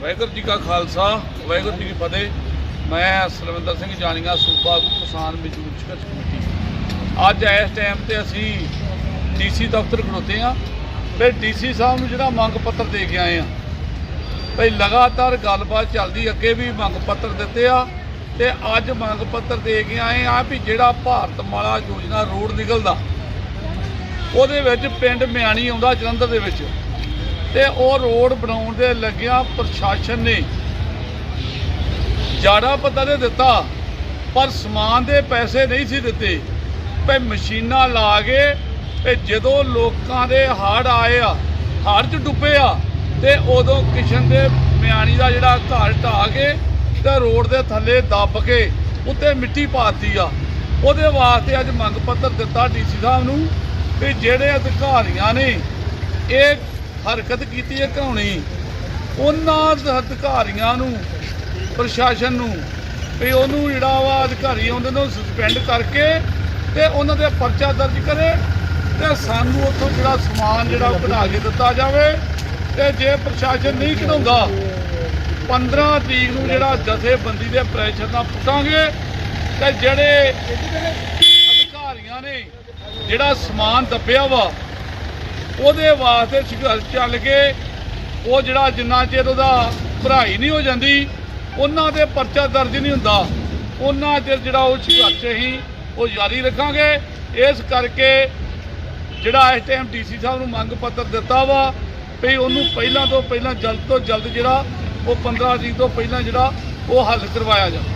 ਵਾਹਿਗੁਰੂ ਜੀ ਕਾ ਖਾਲਸਾ, ਵਾਹਿਗੁਰੂ ਜੀ ਕੀ ਫਤਿਹ। ਮੈਂ ਸਰਵਿੰਦਰ ਸਿੰਘ ਜਾਨੀਗਾ ਸੂਬਾ ਆਗੂ ਕਿਸਾਨ ਮਜ਼ਦੂਰ ਸੰਘਰਸ਼ ਕਮੇਟੀ। ਅੱਜ ਇਸ ਟਾਈਮ ਤੇ ਅਸੀਂ ਡੀਸੀ ਦਫ਼ਤਰ ਖੜੋਤੇ ਆ ਤੇ ਡੀਸੀ ਸਾਹਿਬ ਨੂੰ ਜਿਹੜਾ ਮੰਗ ਪੱਤਰ ਦੇ ਕੇ ਆਏ ਆ ਭਈ ਲਗਾਤਾਰ ਗੱਲਬਾਤ ਚੱਲਦੀ, ਅੱਗੇ ਵੀ ਮੰਗ ਪੱਤਰ ਦਿੱਤੇ ਆ। ਤੇ ਅੱਜ ਮੰਗ ਪੱਤਰ ਦੇ ਕੇ ਆਏ ਆ ਵੀ ਜਿਹੜਾ ਭਾਰਤ ਮਾਲਾ ਯੋਜਨਾ ਰੋਡ ਨਿਕਲਦਾ, ਉਹਦੇ ਵਿੱਚ ਪਿੰਡ ਮਿਆਣੀ ਆਉਂਦਾ ਜਲੰਧਰ ਦੇ ਵਿੱਚ। ਤੇ ਉਹ ਰੋਡ ਬਣਾਉਣ ਦੇ ਲੱਗਿਆ ਪ੍ਰਸ਼ਾਸਨ ਨੇ ਜਾੜਾ ਪਤਾ ਦੇ ਦਿੱਤਾ, ਪਰ ਸਮਾਨ ਦੇ ਪੈਸੇ ਨਹੀਂ ਸੀ ਦਿੱਤੇ। ਤੇ ਮਸ਼ੀਨਾਂ ਲਾ ਕੇ ਤੇ ਜਦੋਂ ਲੋਕਾਂ ਦੇ ਹੜ੍ਹ ਆਏ ਆ, ਹੜ੍ਹ ਚ ਡੁੱਬੇ ਆ, ਤੇ ਉਦੋਂ ਕਿਸ਼ਨ ਦੇ ਮਿਆਣੀ ਦਾ ਜਿਹੜਾ ਘਰ ਢਾਹ ਕੇ ਤੇ ਰੋਡ ਦੇ ਥੱਲੇ ਦੱਬ ਕੇ ਉੱਤੇ ਮਿੱਟੀ ਪਾਤੀ ਆ। ਉਹਦੇ ਵਾਸਤੇ ਅੱਜ ਮੰਗ ਪੱਤਰ ਦਿੱਤਾ ਡੀਸੀ ਸਾਹਿਬ ਨੂੰ ਵੀ ਜਿਹੜੇ ਅਧਿਕਾਰੀਆਂ ਨੇ, ਇਹ ਹਰਕਤ ਕੀਤੀ ਹੈ ਘਾਉਣੀ। ਉਹਨਾਂ ਅਧਿਕਾਰੀਆਂ ਨੂੰ, ਪ੍ਰਸ਼ਾਸਨ ਨੂੰ, ਵੀ ਉਹਨੂੰ ਜਿਹੜਾ ਵਾ ਅਧਿਕਾਰੀ ਉਹਨਾਂ ਨੂੰ ਸਸਪੈਂਡ ਕਰਕੇ ਤੇ ਉਹਨਾਂ ਦੇ ਪਰਚਾ ਦਰਜ ਕਰੇ ਤੇ ਸਾਨੂੰ ਉੱਥੋਂ ਜਿਹੜਾ ਸਮਾਨ ਜਿਹੜਾ ਉਹ ਕਢਾ ਕੇ ਦਿੱਤਾ ਜਾਵੇ ਤੇ ਜੇ ਪ੍ਰਸ਼ਾਸਨ ਨਹੀਂ ਕਢਾਉਂਦਾ 15 ਤਰੀਕ ਨੂੰ ਜਿਹੜਾ ਜਥੇਬੰਦੀ ਦੇ ਪ੍ਰੈਸ਼ਰ ਨਾਲ ਪੁੱਟਾਂਗੇ ਤੇ ਜਿਹੜੇ ਅਧਿਕਾਰੀਆਂ ਨੇ ਜਿਹੜਾ ਸਮਾਨ ਦੱਬਿਆ ਵਾ ਉਹਦੇ ਵਾਸਤੇ ਸੰਘਰਸ਼ ਚੱਲ ਕੇ ਉਹ ਜਿਹੜਾ ਜਿੰਨਾ ਚਿਰ ਉਹਦਾ ਭਰਾਈ ਨਹੀਂ ਹੋ ਜਾਂਦੀ, ਉਹਨਾਂ ਦੇ ਪਰਚਾ ਦਰਜ ਨਹੀਂ ਹੁੰਦਾ। ਉਹਨਾਂ ਚਿਰ ਜਿਹੜਾ ਉਹ ਸੰਘਰਸ਼ ਹੀ ਉਹ ਜਾਰੀ ਰੱਖਾਂਗੇ। ਇਸ ਕਰਕੇ ਜਿਹੜਾ ਇਸ ਟਾਈਮ ਡੀਸੀ ਸਾਹਿਬ ਨੂੰ ਮੰਗ ਪੱਤਰ ਦਿੱਤਾ ਵਾ ਵੀ ਉਹਨੂੰ ਪਹਿਲਾਂ ਤੋਂ ਪਹਿਲਾਂ ਜਲਦ ਤੋਂ ਜਲਦ ਜਿਹੜਾ ਉਹ 15 ਤਰੀਕ ਤੋਂ ਪਹਿਲਾਂ ਜਿਹੜਾ ਉਹ ਹੱਲ ਕਰਵਾਇਆ ਜਾਵੇ।